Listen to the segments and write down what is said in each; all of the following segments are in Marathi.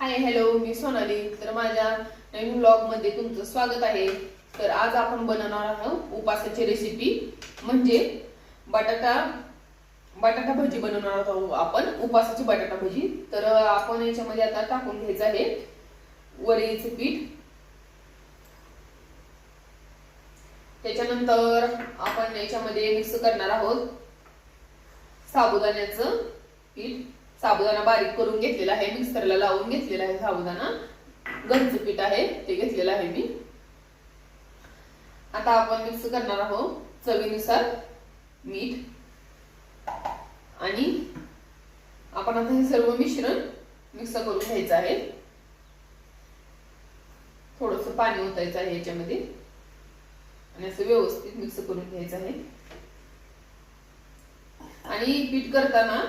हाय हॅलो मी सोनाली. तर माझ्या नवीन ब्लॉगमध्ये तुमचं स्वागत आहे. तर आज आपण बनवणार आहोत उपासाची रेसिपी म्हणजे बटाटा बटाटा भजी बनवणार आहोत आपण उपासाची बटाटा भजी. तर आपण याच्यामध्ये आता टाकून घ्यायचं आहे वरीचं पीठ. त्याच्यानंतर आपण याच्यामध्ये मिक्स करणार आहोत साबुदाण्याचं पीठ. साबुदाणा बारीक करून घेतलेला आहे मिक्सरला लावून घेतलेला आहे साबुदाणा. गंज पीठ आहे ते घेतलेलं आहे मी. आता आपण मिक्स करणार आहोत चवीनुसार मीठ. आणि आपण आता हे सर्व मिश्रण मिक्स करून घ्यायचं आहे. थोडस पाणी ओतायचं आहे याच्यामध्ये. आणि असं व्यवस्थित मिक्स करून घ्यायचं आहे. आणि पीठ करताना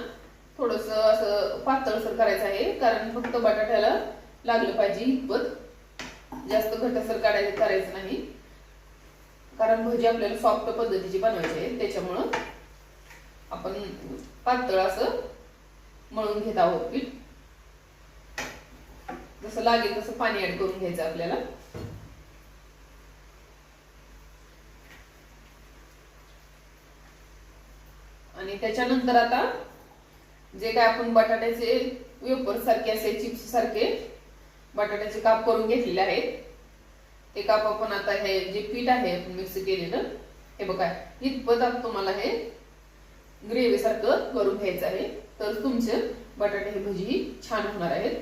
थोडस असं पातळसर करायचं आहे कारण फक्त बटाट्याला लागलं पाहिजे इतपत. जास्त घटसर काढायचं करायचं नाही. कारण भजी आपल्याला सॉफ्ट पद्धतीची बनवायची आहे त्याच्यामुळं आपण पातळ असं मळून घेत आहोत पीठ. जसं लागेल तसं पाणी ऍड करून घ्यायचं आपल्याला. आणि त्याच्यानंतर आता जे काय आपण बटाट्याचे वेपर सारखे असे चिप्स सारखे बटाट्याचे काप करून घेतलेले आहेत. ते काप आपण आता हे जे पीठ आहे आपण मिक्स केलेलं हे बघा इतपत तुम्हाला हे ग्रेव्ही सारखं करून घ्यायचं आहे. तर तुमचे बटाटे हे भजी ही छान होणार आहेत.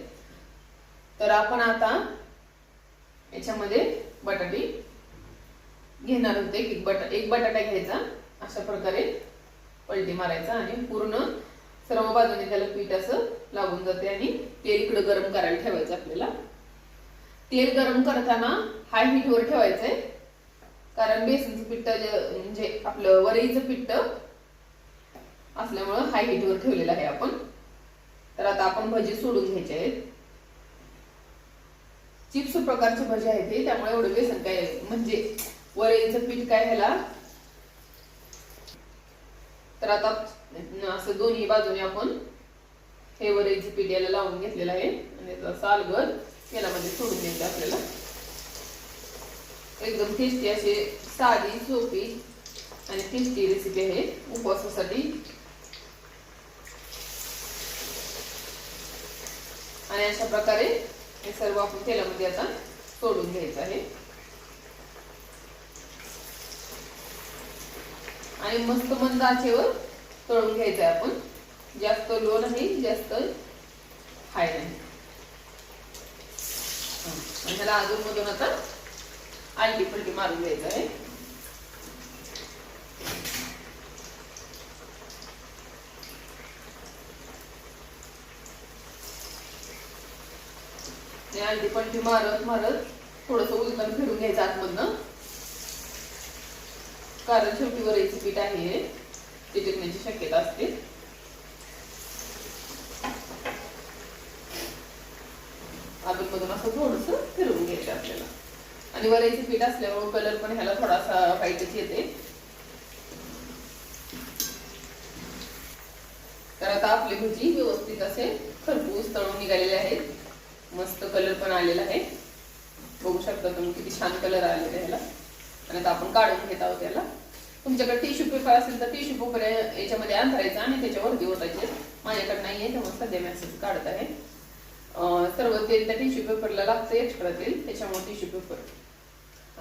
तर आपण आता याच्यामध्ये बटाटे घेणार होते. एक बटा एक बटाटा घ्यायचा अशा प्रकारे पलटी मारायचा आणि पूर्ण सर्व बाजूने त्याला पीठ असं लागून जाते आणि तेल इकडं गरम करायला ठेवायचं आपल्याला. तेल गरम करताना हाय हीटवर ठेवायचंय. कारण बेसनचं पिठ्ठ म्हणजे आपलं वरईचं पिठ असल्यामुळं हाय हीटवर ठेवलेलं आहे आपण. तर आता आपण भजी सोडून घ्यायचे आहेत. चिप्स प्रकारचे भजी आहेत हे त्यामुळे एवढं बेसन काय म्हणजे वरईचं पीठ काय ह्याला तर आता असं दोन्ही बाजूने आपण हे वर याला लावून घेतलेलं आहे. आणि त्याचा सालभर तेलामध्ये सोडून द्यायचं आपल्याला. एकदम टेस्टी असे साधी सोपी आणि टेस्टी रेसिपी आहे. उपवासासाठी. आणि अशा प्रकारे हे सर्व आपण तेलामध्ये आता सोडून घ्यायचं आहे. आणि मस्त मंद आचेवर तळून घ्यायचं आहे आपण. जास्त लो नाही जास्त हाय नाही. ह्याला अजून मधून आता आलटी पलटी मारून द्यायचं आहे आलटी पलटी मारत मारत थोडस उलटून फिरून घ्यायचं आतमधनं. कारण शेवटी वरईचं पीठ आहे. हे. ते टिकण्याची शक्यता असते. अधूनमधून असं थोडस फिरवून घ्यायचं आपल्याला. आणि वरईचं पीठ असल्यामुळे कलर पण ह्याला थोडासा व्हाईटच येते. तर आता आपली भजी व्यवस्थित असे खरपूस तळून निघालेले आहेत. मस्त कलर पण आलेला आहे. बघू शकता तुम्ही किती छान कलर आलेला ह्याला. आणि आता आपण काढून घेत आहोत त्याला तुमच्याकडे टिश्यू पेपर असेल तर टिश्यू पेपर याच्यामध्ये अंतरायचा आणि त्याच्यावरती ओतायचे. माझ्याकडे नाही आहे त्यामुळे सध्या मेसेज काढत आहे. सर्व तेल त्या टिश्यू पेपरला लागतं एक्स्ट्रा तेल त्याच्यामुळे टिश्यू पेपर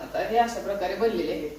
आता हे अशा प्रकारे बनलेले आहेत.